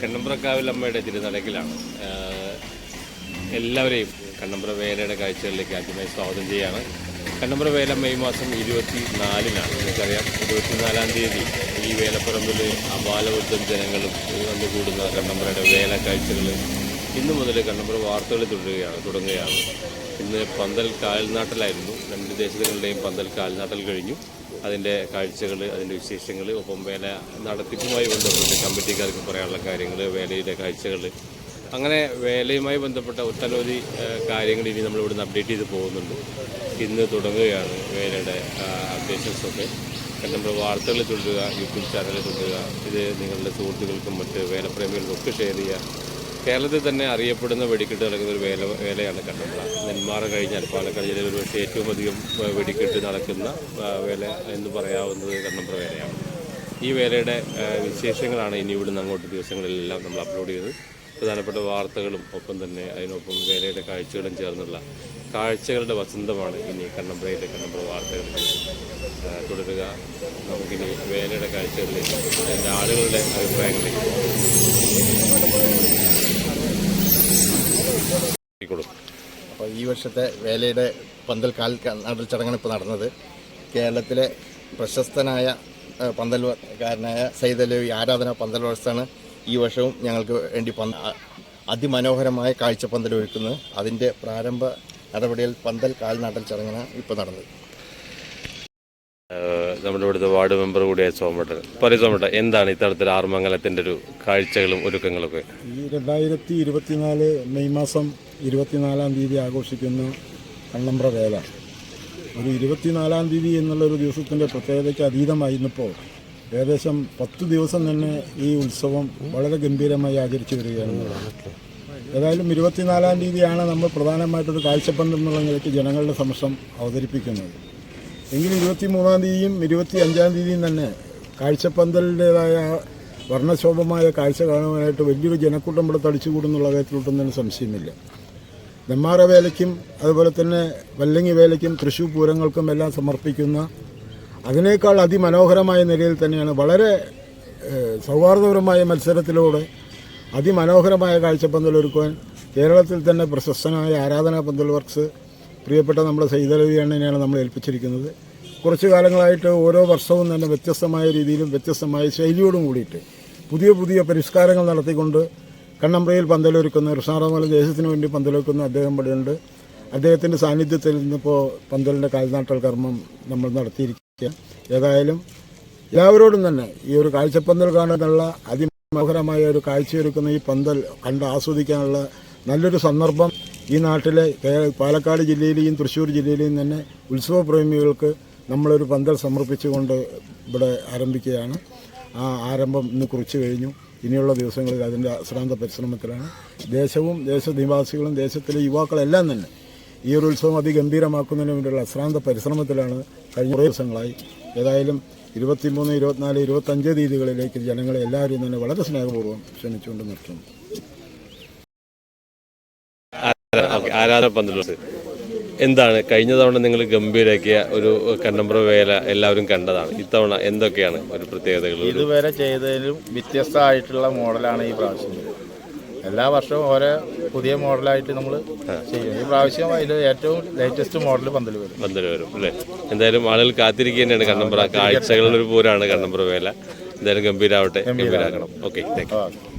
കണ്ണമ്പ്രക്കാവിൽ അമ്മയുടെ തിരുനടക്കിലാണ് എല്ലാവരെയും കണ്ണമ്പ്ര വേലയുടെ കാഴ്ചകളിലേക്ക് ആദ്യമായി സ്വാഗതം ചെയ്യാണ്. കണ്ണമ്പ്ര വേല മെയ് മാസം ഇരുപത്തി നാലിനാണ് നിങ്ങൾക്കറിയാം ഇരുപത്തിനാലാം തീയതി ഈ വേലപ്പുറമ്പിൽ അപാലവൃദ്ധം ജനങ്ങളും വന്നുകൂടുന്ന കണ്ണമ്പ്രയുടെ വേല കാഴ്ചകൾ ഇന്നു മുതൽ കണ്ണമ്പ്ര വാർത്തകൾ തുടരുകയാണ് തുടങ്ങുകയാണ്. ഇന്ന് പന്തൽ കാൽനാട്ടലായിരുന്നു രണ്ട് ദേശങ്ങളുടെയും പന്തൽ കാൽനാട്ടൽ കഴിഞ്ഞു. അതിന്റെ കാഴ്ചകൾ അതിന്റെ വിശേഷങ്ങൾ ഒപ്പം വേല നടത്തിപ്പുമായി ബന്ധപ്പെട്ട് കമ്മിറ്റിക്കാർക്ക് പറയാനുള്ള കാര്യങ്ങൾ വേലയുടെ കാഴ്ചകൾ. അങ്ങനെ വേലയുമായി ബന്ധപ്പെട്ട ഒട്ടനവധി കാര്യങ്ങൾ ഇനി നമ്മൾ ഇവിടുന്ന് അപ്ഡേറ്റ് ചെയ്ത് പോകുന്നുണ്ട്. ഇന്ന് തുടങ്ങുകയാണ് വേലയുടെ അപ്ഡേഷൻസ് ഒക്കെ. നമ്മൾ വാർത്തകൾ തുടരുക യൂട്യൂബ് ചാനലിൽ തുടരുക. ഇത് നിങ്ങളുടെ സുഹൃത്തുക്കൾക്കും മറ്റ് വേലപ്രേമികൾക്കും ഒക്കെ ഷെയർ ചെയ്യുക. കേരളത്തിൽ തന്നെ അറിയപ്പെടുന്ന വെടിക്കെട്ട് നടക്കുന്ന ഒരു വേല വേലയാണ് കണ്ണമ്പ്ര നെന്മാറ കഴിഞ്ഞാൽ പാലക്കാട് ജില്ലയിൽ ഒരു പക്ഷേ ഏറ്റവും അധികം വെടിക്കെട്ട് നടക്കുന്ന വേല എന്ന് പറയാവുന്നത് കണ്ണമ്പ്ര വേലയാണ്. ഈ വേലയുടെ വിശേഷങ്ങളാണ് ഇനി ഇവിടുന്ന് അങ്ങോട്ട് ദിവസങ്ങളിലെല്ലാം നമ്മൾ അപ്ലോഡ് ചെയ്ത് പ്രധാനപ്പെട്ട വാർത്തകളും ഒപ്പം തന്നെ അതിനൊപ്പം വേലയുടെ കാഴ്ചകളും ചേർന്നുള്ള കാഴ്ചകളുടെ വസന്തമാണ് ഇനി കണ്ണമ്പ്രയിലെ കണ്ണമ്പ്ര വാർത്തകൾ. തുടരുക. നമുക്കിനി വേലയുടെ കാഴ്ചകളിലേക്ക് അതിന്റെ ആളുകളുടെ അഭിപ്രായങ്ങളിലേക്ക്. അപ്പോൾ ഈ വർഷത്തെ വേലയുടെ പന്തൽ കാൽ നടൽ ചടങ്ങാണ് ഇപ്പോൾ നടന്നത്. കേരളത്തിലെ പ്രശസ്തനായ പന്തൽകാരനായ പന്തൽകാരനായ അലവി ആരാധന പന്തൽ വ്യവസ്ഥയാണ് ഈ വർഷവും ഞങ്ങൾക്ക് വേണ്ടി അതിമനോഹരമായ അതിമനോഹരമായ കാഴ്ചപ്പന്തൽ ഒരുക്കുന്നത്. അതിന്റെ പ്രാരംഭ നടപടികൾ പന്തൽ കാൽ നടൽ ചടങ്ങാണ് ഇപ്പോൾ നടന്നത്. നമ്മുടെ ഇവിടുത്തെ വാർഡ് മെമ്പർ കൂടിയായ സോമട്ടൻ. പറയും സോമട്ടൻ എന്താണ് ഇത്തരത്തിൽ ആർമംഗലത്തിന്റെ ഒരു കാഴ്ചകളും ഒരുക്കങ്ങളൊക്കെ? ഈ രണ്ടായിരത്തി ഇരുപത്തിനാല് മെയ് മാസം ഇരുപത്തിനാലാം തീയതി ആഘോഷിക്കുന്ന കണ്ണമ്പ്ര വേല. ഒരു ഇരുപത്തിനാലാം തീയതി എന്നുള്ളൊരു ദിവസത്തിന്റെ പ്രത്യേകതയ്ക്ക് അതീതമായിരുന്നപ്പോൾ ഏകദേശം പത്ത് ദിവസം തന്നെ ഈ ഉത്സവം വളരെ ഗംഭീരമായി ആചരിച്ചു വരികയാണ്. ഏതായാലും ഇരുപത്തിനാലാം തീയതിയാണ് നമ്മൾ പ്രധാനമായിട്ടൊരു കാഴ്ചപ്പന്തൽ എന്നുള്ള നിലയ്ക്ക് ജനങ്ങളുടെ സമക്ഷം അവതരിപ്പിക്കുന്നത്. എങ്കിലും ഇരുപത്തി മൂന്നാം തീയതിയും ഇരുപത്തി അഞ്ചാം തീയതിയും തന്നെ കാഴ്ചപ്പന്തലിന്റെതായ വർണശോഭമായ കാഴ്ച കാണുവാനായിട്ട് വലിയൊരു ജനക്കൂട്ടം ഇവിടെ തടിച്ചുകൂടുന്നുള്ള കാര്യത്തിലൊട്ടും തന്നെ സംശയമില്ല. നെമ്മാറ വേലയ്ക്കും അതുപോലെ തന്നെ വല്ലങ്ങി വേലയ്ക്കും തൃശ്ശൂർ പൂരങ്ങൾക്കും എല്ലാം സമർപ്പിക്കുന്ന അതിനേക്കാൾ അതിമനോഹരമായ നിലയിൽ തന്നെയാണ് വളരെ സൗഹാർദ്ദപരമായ മത്സരത്തിലൂടെ അതിമനോഹരമായ കാഴ്ചപ്പന്തൽ ഒരുക്കുവാൻ കേരളത്തിൽ തന്നെ പ്രശസ്തനായ ആരാധനാ പന്തൽ വർക്ക്സ് പ്രിയപ്പെട്ട നമ്മുടെ സൈതലവി അണ്ണനെയാണ് നമ്മൾ ഏൽപ്പിച്ചിരിക്കുന്നത്. കുറച്ചു കാലങ്ങളായിട്ട് ഓരോ വർഷവും തന്നെ വ്യത്യസ്തമായ രീതിയിലും വ്യത്യസ്തമായ ശൈലിയോടും കൂടിയിട്ട് പുതിയ പുതിയ പരിഷ്കാരങ്ങൾ നടത്തിക്കൊണ്ട് കണ്ണമ്പ്രയിൽ പന്തലൊരുക്കുന്ന ഋഷാറമല ദേശത്തിന് വേണ്ടി പന്തലൊരുക്കുന്ന അദ്ദേഹം ഇവിടെയുണ്ട്. അദ്ദേഹത്തിന്റെ സാന്നിധ്യത്തിൽ നിന്നിപ്പോൾ പന്തലിന്റെ കാൽനാട്ടൽ കർമ്മം നമ്മൾ നടത്തിയിരിക്കുക ഏതായാലും എല്ലാവരോടും തന്നെ ഈ ഒരു കാഴ്ചപ്പന്തൽ കാണാനുള്ള അതിമനോഹരമായ ഒരു കാഴ്ചയൊരുക്കുന്ന ഈ പന്തൽ കണ്ട് ആസ്വദിക്കാനുള്ള നല്ലൊരു സന്ദർഭം ഈ നാട്ടിലെ പാലക്കാട് ജില്ലയിലെയും തൃശ്ശൂർ ജില്ലയിലെയും തന്നെ ഉത്സവപ്രേമികൾക്ക് നമ്മളൊരു പന്തൽ സമർപ്പിച്ചുകൊണ്ട് ഇവിടെ ആരംഭിക്കുകയാണ്. ആ ആരംഭം ഇന്ന് കുറിച്ച് കഴിഞ്ഞു. ഇനിയുള്ള ദിവസങ്ങളിൽ അതിന്റെ അശ്രാന്ത പരിശ്രമത്തിലാണ്. ദേശവും ദേശനിവാസികളും ദേശത്തിലെ യുവാക്കളെല്ലാം തന്നെ ഈ ഒരു ഉത്സവം അതിഗംഭീരമാക്കുന്നതിന് വേണ്ടിയുള്ള അശ്രാന്ത പരിശ്രമത്തിലാണ് കഴിഞ്ഞ കുറേ ദിവസങ്ങളായി. ഏതായാലും ഇരുപത്തിമൂന്ന് ഇരുപത്തിനാല് ഇരുപത്തഞ്ച് തീയതികളിലേക്ക് ജനങ്ങളെ എല്ലാവരെയും തന്നെ വളരെ സ്നേഹപൂർവം ക്ഷണിച്ചുകൊണ്ട് നിർത്തുന്നു. ആരാധന പന്തലുണ്ട്. എന്താണ് കഴിഞ്ഞ തവണ നിങ്ങൾ ഗംഭീരാക്കിയ ഒരു കണ്ണമ്പ്ര വേല എല്ലാവരും കണ്ടതാണ്. ഇത്തവണ എന്തൊക്കെയാണ് ഒരു പ്രത്യേകതകൾ? ഇതുവരെ ചെയ്തതിലും വ്യത്യസ്തമായിട്ടുള്ള മോഡലാണ് ഈ പ്രാവശ്യം. എല്ലാ വർഷവും ഓരോ പുതിയ മോഡലായിട്ട് നമ്മൾ ചെയ്യും ഈ പ്രാവശ്യം അതിൽ ഏറ്റവും ലേറ്റസ്റ്റ് മോഡൽ പന്തൽ വരും. പന്തൽ വരും അല്ലേ? എന്തായാലും ആളുകൾ കാത്തിരിക്കുകയാണ് കണ്ണമ്പ്ര. കാഴ്ചകളുടെ ഒരു പൂരാണ് കണ്ണമ്പ്ര വേല. എന്തായാലും ഗംഭീരാവട്ടെ. ഗംഭീരാക്കണം ഓക്കെ താങ്ക് യു.